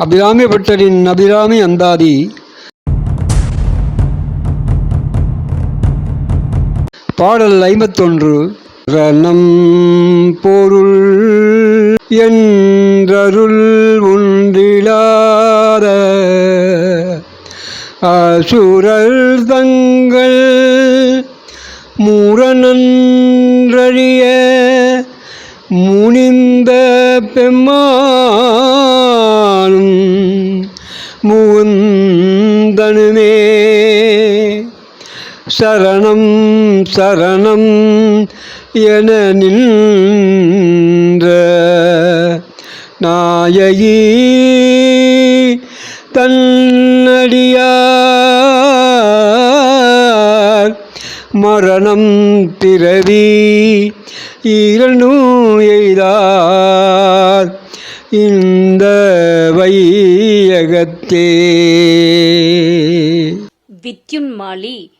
அபிராமி பட்டரின் அபிராமி அந்தாதி. பாடல் ஐம்பத்தொன்று. ரணம் பொருள் என்றருள் உண்டிலாத அசுரல் தங்கள் முரணன்றிய முனிந்த பெம்மா முகுந்தனுமே சரணம் சரணம் என நின்ற நாயகி தன்னடியார் மரணம் பிறவி இரண்டும் எய்தார். இந்த வையகத்தே. வித்யுன்மாலி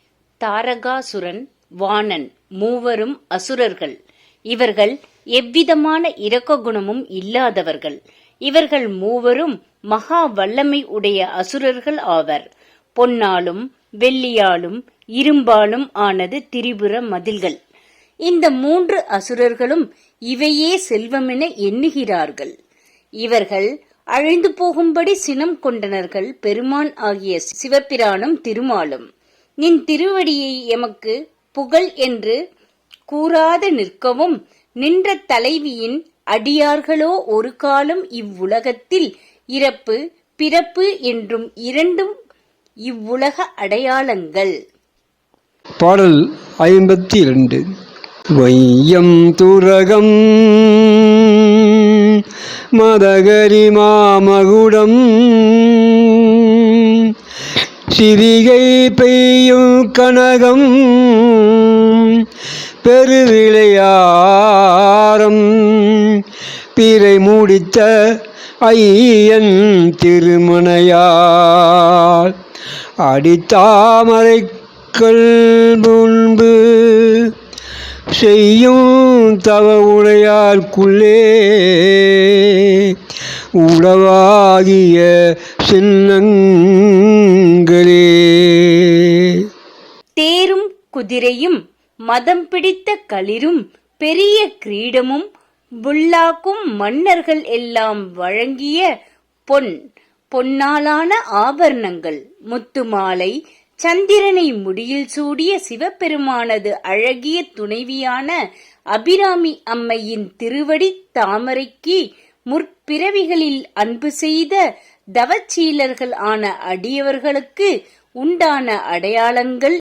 தாரகாசுரன் வாணன் மூவரும் அசுரர்கள். இவர்கள் எவ்விதமான இரக்க குணமும் இல்லாதவர்கள். இவர்கள் மூவரும் மகா வல்லமை உடைய அசுரர்கள் ஆவர். பொன்னாலும் வெள்ளியாலும் இரும்பாலும் ஆனது திரிபுர மதில்கள். இந்த மூன்று அசுரர்களும் இவையே செல்வமென எண்ணுகிறார்கள். இவர்கள் அழிந்து போகும்படி சினம் கொண்டனர்கள் பெருமான் ஆகிய சிவபிரானும் திருமாலும். நின் திருவடியை எமக்கு புகழ் என்று கூறாது நிற்கவும் நின்ற தலைவியின் அடியார்களோ ஒரு காலம் இவ்வுலகத்தில் இறப்பு பிறப்பு என்றும் இரண்டும் இவ்வுலக அடையாளங்கள். பாடல் ஐம்பத்தி இரண்டு. வையம் துரகம் மதகரி மாமகுடம் சிரிகை பெய்யும் கனகம். பெருவிளையாரம். பிறை முடித்த ஐயன் திருமணையால் அடித்தாமரைக்கள் முன்பு செய்யும் தவ உடையார்க்குள்ளே உளவாகிய சின்னங்களே. தேரும் குதிரையும் மதம் பிடித்த களிரும் பெரிய கிரீடமும் புல்லாக்கும் மன்னர்கள் எல்லாம் வழங்கிய பொன் பொன்னாலான ஆபரணங்கள் முத்துமாலை சந்திரனை முடியில் சூடிய சிவபெருமானது அழகிய துணைவியான அபிராமி அம்மையின் திருவடி தாமரைக்கு முற்பிறவிகளில் அன்பு செய்த தவச்சீலர்கள் ஆன அடியவர்களுக்கு உண்டான அடையாளங்கள்